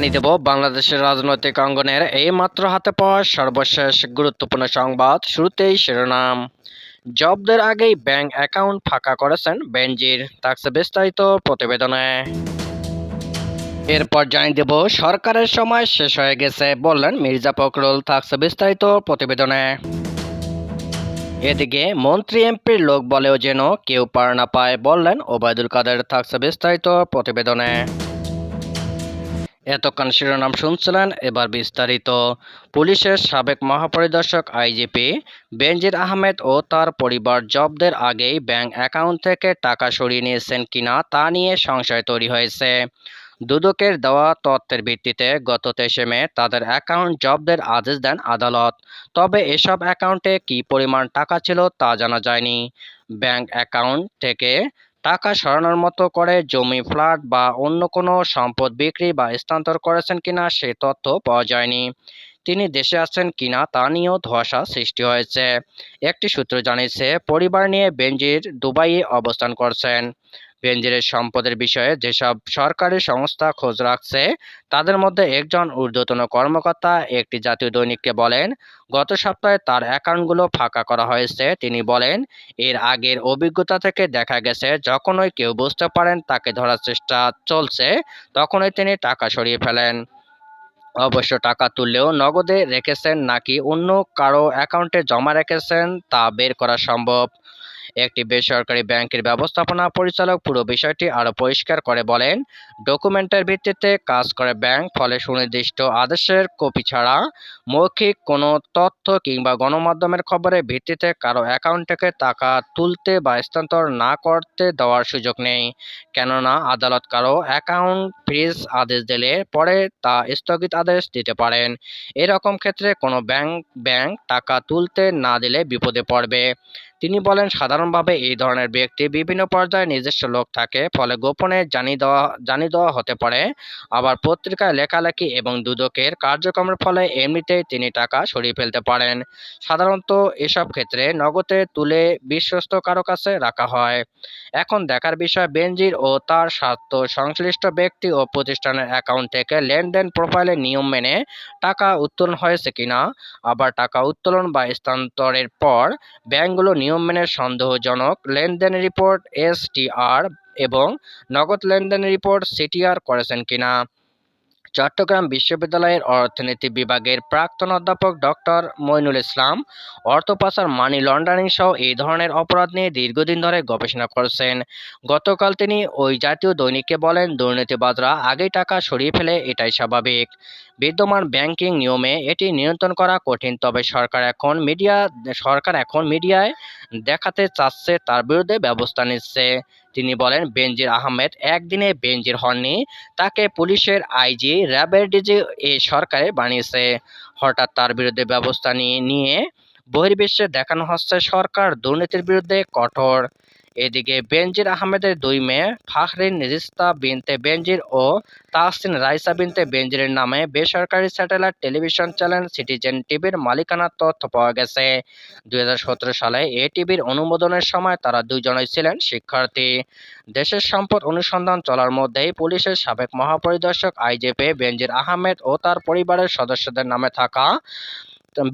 জানিয়ে দেব, বাংলাদেশের রাজনৈতিক অঙ্গনের এই মাত্র হাতে পাওয়া সর্বশেষ গুরুত্বপূর্ণ সংবাদ শুরুতেই শিরোনাম। জবদের আগেই ব্যাংক অ্যাকাউন্ট ফাঁকা করেছেন বেনজির, থাকছে বিস্তারিত প্রতিবেদনে। এরপর জানিয়ে দেব, সরকারের সময় শেষ হয়ে গেছে বললেন মির্জা ফখরুল, থাকছে বিস্তারিত প্রতিবেদনে। এদিকে মন্ত্রী এমপির লোক বলেও যেন কেউ পার না পায় বললেন ওবায়দুল কাদের, থাকছে বিস্তারিত প্রতিবেদনে। এতক্ষণ শিরোনাম শুনছিলেন, এবার বিস্তারিত। পুলিশের সাবেক মহাপরিদর্শক আইজিপি বেনজির আহমেদ ও তার পরিবার জব্দের আগেই ব্যাংক অ্যাকাউন্ট থেকে টাকা সরিয়ে নিয়েছেন কিনা তা নিয়ে সংশয় তৈরি হয়েছে। দুদকের দেওয়া তথ্যের ভিত্তিতে গত তেইশে মে তাদের অ্যাকাউন্ট জব্দের আদেশ দেন আদালত। তবে এসব অ্যাকাউন্টে কী পরিমাণ টাকা ছিল তা জানা যায়নি। ব্যাংক অ্যাকাউন্ট থেকে টাকা সরানোর মতো করে জমি, ফ্ল্যাট বা অন্য কোনো সম্পদ বিক্রি বা স্থানান্তর করেছেন কিনা সে তথ্য পাওয়া যায়নি। তিনি দেশে আছেন কিনা তা নিয়েও ধোয়াশা সৃষ্টি হয়েছে। একটি সূত্র জানিয়েছে, পরিবার নিয়ে বেনজির দুবাইয়ে অবস্থান করছেন। বেনজিরের সম্পদের বিষয়ে যেসব সরকারি সংস্থা খোঁজ রাখছে, তাদের মধ্যে একজন ঊর্ধ্বতন কর্মকর্তা একটি জাতীয় দৈনিককে বলেন, গত সপ্তাহে তার অ্যাকাউন্টগুলো ফাঁকা করা হয়েছে। তিনি বলেন, এর আগের অভিজ্ঞতা থেকে দেখা গেছে, যখনই কেউ বুঝতে পারেন তাকে ধরার চেষ্টা চলছে, তখনই তিনি টাকা সরিয়ে ফেলেন। অবশ্য টাকা তুললেও নগদে রেখেছেন নাকি অন্য কারও অ্যাকাউন্টে জমা রেখেছেন তা বের করা সম্ভব। একটি বেসরকারি ব্যাংকের ব্যবস্থাপনা পরিচালক পুরো বিষয়টি আরও পরিষ্কার করে বলেন, ডকুমেন্টের ভিত্তিতে কাজ করে ব্যাংক ফলে সুনির্দিষ্ট আদেশের কপি ছাড়া মৌখিক কোনো তথ্য কিংবা গণমাধ্যমের খবরের ভিত্তিতে কারও অ্যাকাউন্ট থেকে টাকা তুলতে বা স্থানান্তর না করতে দেওয়ার সুযোগ নেই। কেননা আদালত কারও অ্যাকাউন্ট ফ্রিজ আদেশ দিলে পরে তা স্থগিত আদেশ দিতে পারেন। এরকম ক্ষেত্রে কোনো ব্যাংক ব্যাংক টাকা তুলতে না দিলে বিপদে পড়বে। তিনি বলেন, সাধারণভাবে এই ধরনের ব্যক্তি বিভিন্ন পর্যায়ে নিজস্ব লোক থাকে, ফলে গোপনে জানিয়ে দেওয়া জানিয়ে দেওয়া হতে পারে। আবার পত্রিকায় লেখালেখি এবং দুদকের কার্যক্রমের ফলে এমনিতেই তিনি টাকা সরিয়ে ফেলতে পারেন। সাধারণত এসব ক্ষেত্রে নগদে তুলে বিশ্বস্ত কারও কাছে রাখা হয়। এখন দেখার বিষয়, বেনজির ও তার স্বার্থ সংশ্লিষ্ট ব্যক্তি ও প্রতিষ্ঠানের অ্যাকাউন্ট থেকে লেনদেন প্রোফাইলের নিয়ম মেনে টাকা উত্তোলন হয়েছে কিনা, আবার টাকা উত্তোলন বা স্থানান্তরের পর ব্যাংকগুলো নিয়ম মেনে সন্দেহজনক লেনদেন রিপোর্ট এসটিআর এবং নগদ লেনদেন রিপোর্ট সিটিআর করেছেন কিনা? চট্টগ্রাম বিশ্ববিদ্যালয়ের অর্থনীতি বিভাগের প্রাক্তন অধ্যাপক ডক্টর মইনুল ইসলাম অর্থ পাচার, মানি লন্ডারিং সহ এই ধরনের অপরাধ নিয়ে দীর্ঘদিন ধরে গবেষণা করছেন। গতকাল তিনি ওই জাতীয় দৈনিককে বলেন, দুর্নীতিবাজরা আগেই টাকা সরিয়ে ফেলে, এটাই স্বাভাবিক। বিদ্যমান ব্যাংকিং নিয়মে এটি নিয়ন্ত্রণ করা কঠিন, তবে সরকার এখন মিডিয়া, সরকার এখন মিডিয়ায় দেখাতে চাচ্ছে, তার বিরুদ্ধে ব্যবস্থা নিচ্ছে। তিনি বলেন, বেনজির আহমেদ একদিনে বেনজির হননি, তাকে পুলিশের আইজি র্যাবের ডিজি এ সরকারে বানিয়েছে। হঠাৎ তার বিরুদ্ধে ব্যবস্থা নিয়ে বহির্বিশ্বে দেখানো হচ্ছে সরকার দুর্নীতির বিরুদ্ধে কঠোর। এদিকে বেনজির আহমেদের দুই মেয়ে ফাহরিন রিস্তা বিনতে বেনজির ও তাহসিন রাইসা বিনতে বেনজিরের নামে বেসরকারি স্যাটেলাইট টেলিভিশন চ্যানেল সিটিজেন টিভির মালিকানার তথ্য পাওয়া গেছে। দুই হাজার সতেরো সালে এ টিভির অনুমোদনের সময় তারা দুজনই ছিলেন শিক্ষার্থী। দেশের সম্পদ অনুসন্ধান চলার মধ্যেই পুলিশের সাবেক মহাপরিদর্শক আইজেপি বেনজির আহমেদ ও তার পরিবারের সদস্যদের নামে থাকা,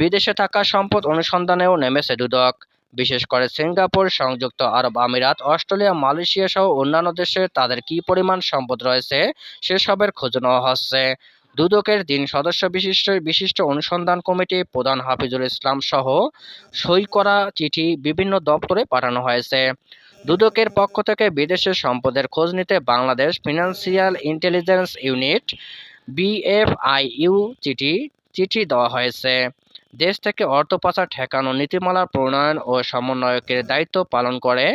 বিদেশে থাকা সম্পদ অনুসন্ধানেও নেমেছে দুদক। বিশেষ করে সিঙ্গাপুর, সংযুক্ত আরব আমিরাত, অস্ট্রেলিয়া, মালয়েশিয়া সহ অন্যান্য দেশে তাদের কী পরিমাণ সম্পদ রয়েছে সেসবের খোঁজ নেওয়া হচ্ছে। দুদকের তিন সদস্য বিশিষ্ট বিশিষ্ট অনুসন্ধান কমিটি প্রধান হাফিজুল ইসলাম সহ সই করা চিঠি বিভিন্ন দপ্তরে পাঠানো হয়েছে। দুদকের পক্ষ থেকে বিদেশের সম্পদের খোঁজ নিতে Bangladesh financial intelligence unit, BFIU চিঠি চিঠি দেওয়া হয়েছে। দেশ থেকে অর্থ পাচার, ঠেকানো, নীতিমালা প্রণয়ন ও সমন্বয়কের দায়িত্ব পালন করে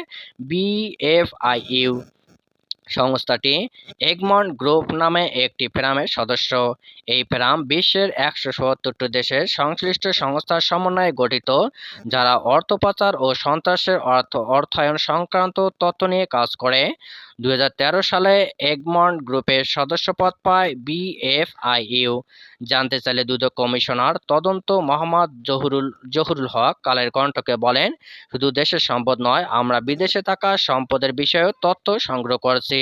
বিএফআইইউ। সংস্থাটি এগমন্ট গ্রুপ নামে একটি ফেরামের সদস্য। এই ফেরাম বিশ্বের একশো সত্তরটি দেশের সংশ্লিষ্ট সংস্থার সমন্বয়ে গঠিত, যারা অর্থ পাচার ও সন্ত্রাসের অর্থ অর্থায়ন সংক্রান্ত তথ্য নিয়ে কাজ করে। দু হাজার তেরো সালে এগমন্ড গ্রুপের সদস্যপদ পায় বিএফআইইউ জানতে চাইলে দুদক কমিশনার তদন্ত মোহাম্মদ জহুরুল জহুরুল হক কালের কণ্ঠকে বলেন, শুধু দেশের সম্পদ নয়, আমরা বিদেশে থাকা সম্পদের বিষয়েও তথ্য সংগ্রহ করছি।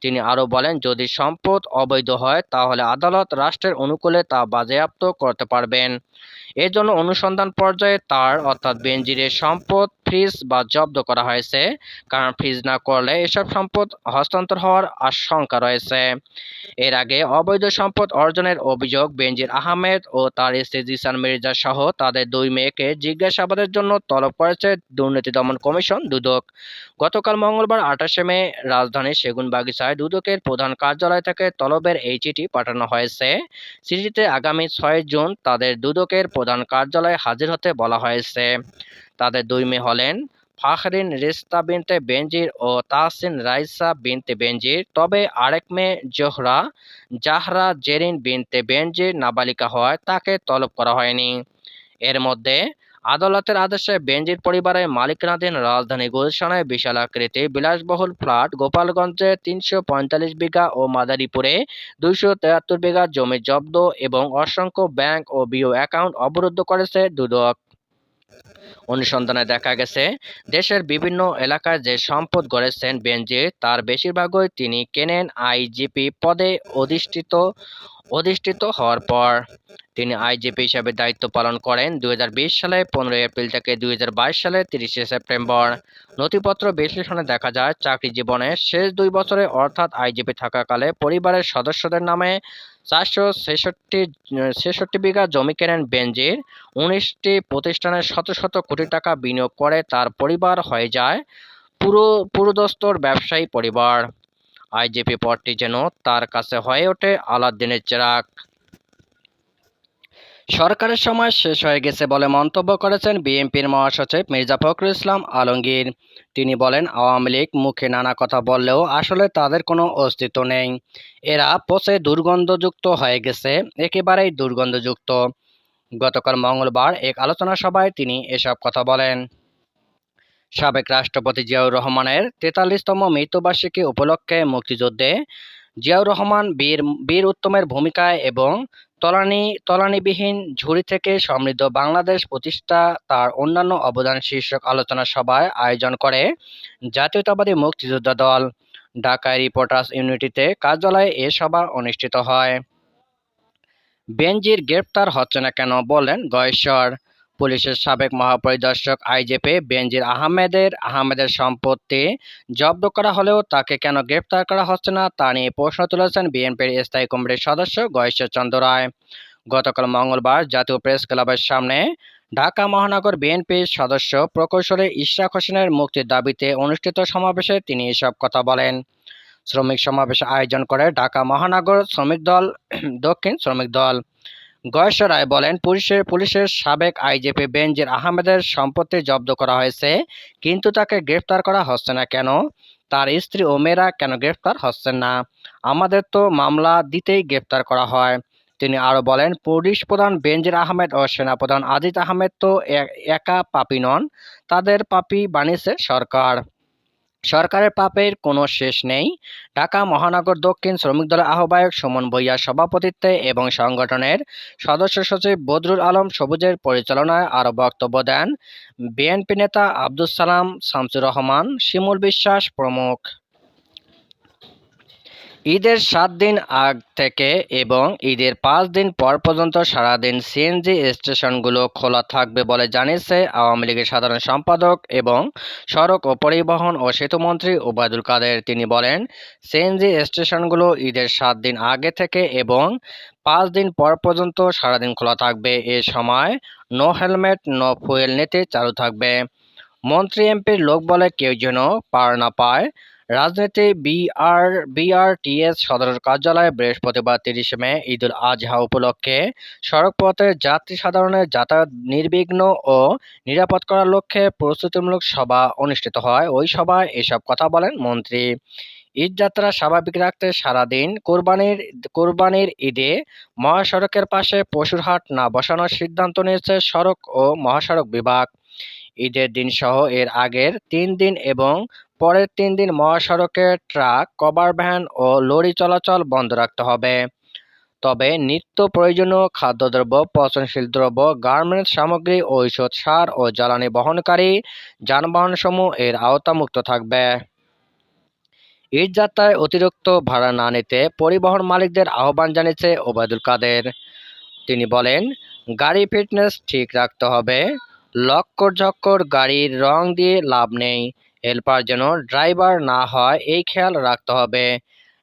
তিনি আরও বলেন, যদি সম্পদ অবৈধ হয়, তাহলে আদালত রাষ্ট্রের অনুকূলে তা বাজেয়াপ্ত করতে পারবেন। এজন্য অনুসন্ধান পর্যায়ে তার, অর্থাৎ বেনজিরের সম্পদ ফ্রিজ বা জব্দ করা হয়েছে। কারণ ফ্রিজ না করলে এসব সম্পদ হস্তান্তর হওয়ার আশঙ্কা রয়েছে। এর আগে অবৈধ সম্পদ অর্জনের অভিযোগ বেনজির আহমেদ ও তার স্ত্রী জিসান মির্জা সহ তাদের দুই মেয়েকে জিজ্ঞাসাবাদের জন্য তলব করেছে দুর্নীতি দমন কমিশন দুদক। গতকাল মঙ্গলবার আঠাশে মে রাজধানীর সেগুনবাগিচায় দুদকের প্রধান কার্যালয় থেকে তলবের এই চিঠি পাঠানো হয়েছে। চিঠিতে আগামী ছয় জুন তাদের দুদকের প্রধান কার্যালয়ে হাজির হতে বলা হয়েছে। তাদের দুই মেয়ে হলেন ফাহরিন রিস্তা বিনতে বেনজির ও তাহসিন রাইসা বিনতে বেনজির। তবে আরেক মেয়ে জোহরা, জাহরা জেরিন বিনতে বেনজির নাবালিকা হওয়ায় তাকে তলব করা হয়নি। এর মধ্যে আদালতের আদেশে বেনজির পরিবারের মালিকানাধীন রাজধানী গুলশানে বিশাল আকৃতি বিলাসবহুল ফ্ল্যাট গোপালগঞ্জে তিনশো পঁয়তাল্লিশ বিঘা ও মাদারীপুরে দুইশো তেয়াত্তর বিঘা জমি জব্দ এবং অসংখ্য ব্যাংক ও বিও অ্যাকাউন্ট অবরুদ্ধ করেছে দুদক। অনুসন্ধানে দেখা গেছে, দেশের বিভিন্ন এলাকায় যে সম্পদ গড়েছেন বেনজির, তার বেশিরভাগই তিনি কেনেন আইজিপি পদে অধিষ্ঠিত অধিষ্ঠিত হওয়ার পর। তিনি আইজিপি হিসেবে দায়িত্ব পালন করেন দুই হাজার বিশ সালে পনেরোই এপ্রিল থেকে দুই হাজার বাইশ সালে তিরিশে সেপ্টেম্বর। নথিপত্র বিশ্লেষণে দেখা যায়, চাকরি জীবনের শেষ দুই বছরে অর্থাৎ আইজিপি থাকাকালে পরিবারের সদস্যদের নামে চারশো ছেষট্টি ছেষট্টি বিঘা জমি কেনেন বেঞ্জির উনিশটি প্রতিষ্ঠানে শত শত কোটি টাকা বিনিয়োগ করে, তার পরিবার হয়ে যায় পুরো, পুরোদস্তর ব্যবসায়ী পরিবার। আইজিপি পদটি যেন তার কাছে হয়ে ওঠে আলাদ্দিনের চেরাগ। সরকারের সময় শেষ হয়ে গেছে বলে মন্তব্য করেছেন বিএনপির মহাসচিব মির্জা ফখরুল ইসলাম আলমগীর। তিনি বলেন, আওয়ামী লীগ মুখে নানা কথা বললেও আসলে তাদের কোনো অস্তিত্ব নেই। এরা পচে দুর্গন্ধযুক্ত হয়ে গেছে, একেবারেই দুর্গন্ধযুক্ত। গতকাল মঙ্গলবার এক আলোচনা সভায় তিনি এসব কথা বলেন। সাবেক রাষ্ট্রপতি জিয়াউর রহমানের তেতাল্লিশতম মৃত্যুবার্ষিকী উপলক্ষে মুক্তিযুদ্ধে জিয়াউর রহমান বীর বীর উত্তমের ভূমিকায় এবং তলানি, তলানিবিহীন ঝুড়ি থেকে সমৃদ্ধ বাংলাদেশ প্রতিষ্ঠা তার অন্যান্য অবদান শীর্ষক আলোচনা সভায় আয়োজন করে জাতীয়তাবাদী মুক্তিযোদ্ধা দল। ঢাকায় রিপোর্টার্স ইউনিটিতে কার্যালয়ে এ সভা অনুষ্ঠিত হয়। বেনজির গ্রেপ্তার হচ্ছে না কেন বলেন গয়েশ্বর। পুলিশের সাবেক মহাপরিদর্শক আইজেপি বেনজির আহমেদের আহমেদের সম্পত্তি জব্দ করা হলেও তাকে কেন গ্রেপ্তার করা হচ্ছে না তা নিয়ে প্রশ্ন তুলেছেন বিএনপির স্থায়ী কমিটির সদস্য গয়েশ্বর চন্দ্র রায়। গতকাল মঙ্গলবার জাতীয় প্রেস ক্লাবের সামনে ঢাকা মহানগর বিএনপির সদস্য প্রকৌশলী ইশরাক হোসেনের মুক্তির দাবিতে অনুষ্ঠিত সমাবেশে তিনি এসব কথা বলেন। শ্রমিক সমাবেশ আয়োজন করে ঢাকা মহানগর শ্রমিক দল, দক্ষিণ শ্রমিক দল। গয়েশ রায় বলেন, পুলিশের পুলিশের সাবেক আইজিপি বেনজির আহমেদের সম্পত্তি জব্দ করা হয়েছে, কিন্তু তাকে গ্রেফতার করা হচ্ছে না কেন? তার স্ত্রী ও মেয়েরা কেন গ্রেফতার হচ্ছেন না? আমাদের তো মামলা দিতেই গ্রেফতার করা হয়। তিনি আরও বলেন, পুলিশ প্রধান বেনজির আহমেদ ও সেনাপ্রধান আজিজ আহমেদ তো একা পাপি নন, তাদের পাপি বানিয়েছে সরকার। সরকারের পাপের কোনো শেষ নেই। ঢাকা মহানগর দক্ষিণ শ্রমিক দলের আহ্বায়ক সুমন ভৈয়ার সভাপতিত্বে এবং সংগঠনের সদস্য সচিব বদরুল আলম সবুজের পরিচালনায় আরও বক্তব্য দেন। বিএনপি নেতা আব্দুল সালাম শামসুর রহমান, শিমুল বিশ্বাস প্রমুখ। ঈদের সাত দিন আগ থেকে এবং ঈদের পাঁচ দিন পর পর্যন্ত সারাদিন সিএনজি স্টেশনগুলো খোলা থাকবে বলে জানিয়েছে আওয়ামী লীগের সাধারণ সম্পাদক এবং সড়ক ও পরিবহন ও সেতুমন্ত্রী ওবায়দুল কাদের। তিনি বলেন, সিএনজি স্টেশনগুলো ঈদের সাত দিন আগে থেকে এবং পাঁচ দিন পর পর্যন্ত সারাদিন খোলা থাকবে। এ সময় নো হেলমেট, নো ফুয়েল নীতি চালু থাকবে। মন্ত্রী এমপির লোক বলে কেউ যেন পার না পায় রাজনীতি বিআর, বিআরটিএস সদর কার্যালয়ে বৃহস্পতিবার তিরিশে মে ঈদুল আজহা উপলক্ষে সড়কপথে যাত্রী সাধারণের যাতায়াত নির্বিঘ্ন ও নিরাপদ করার লক্ষ্যে প্রস্তুতিমূলক সভা অনুষ্ঠিত হয়। ওই সভায় এসব কথা বলেন মন্ত্রী। ঈদযাত্রা স্বাভাবিক রাখতে সারাদিন কোরবানির কোরবানির ঈদে মহাসড়কের পাশে পশুর হাট না বসানোর সিদ্ধান্ত নিয়েছে সড়ক ও মহাসড়ক বিভাগ। ঈদের দিন সহ এর আগের তিন দিন এবং পরের তিন দিন মহাসড়কে ট্রাক, কভার ভ্যান ও লরি চলাচল বন্ধ রাখতে হবে। তবে নিত্য প্রয়োজনীয় খাদ্যদ্রব্য, পচনশীল দ্রব্য, গার্মেন্টস সামগ্রী, ঔষধ, সার ও জ্বালানি বহনকারী যানবাহনসমূহ এর আওতামুক্ত থাকবে। ঈদযাত্রায় অতিরিক্ত ভাড়া না নিতে পরিবহন মালিকদের আহ্বান জানিয়েছে ওবায়দুল কাদের। তিনি বলেন, গাড়ি ফিটনেস ঠিক রাখতে হবে। লক্কর ঝক্কর গাড়ির রং দিয়ে লাভ নেই। হেল্পার যেন ড্রাইভার না হয়, এই খেয়াল রাখতে হবে।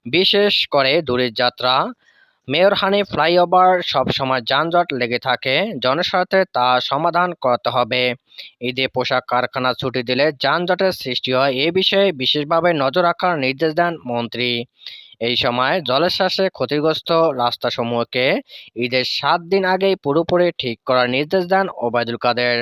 বিশেষ করে দূরের যাত্রা। মেয়রহানি ফ্লাইওভার সবসময় যানজট লেগে থাকে, জনস্বার্থে তা সমাধান করতে হবে। ঈদে পোশাক কারখানা ছুটি দিলে যানজটের সৃষ্টি হয়, এ বিষয়ে বিশেষভাবে নজর রাখার নির্দেশ দেন মন্ত্রী। এই সময় জলোচ্ছ্বাসে ক্ষতিগ্রস্ত রাস্তাসমূহকে ঈদের সাত দিন আগেই পুরোপুরি ঠিক করার নির্দেশ দেন ওবায়দুল কাদের।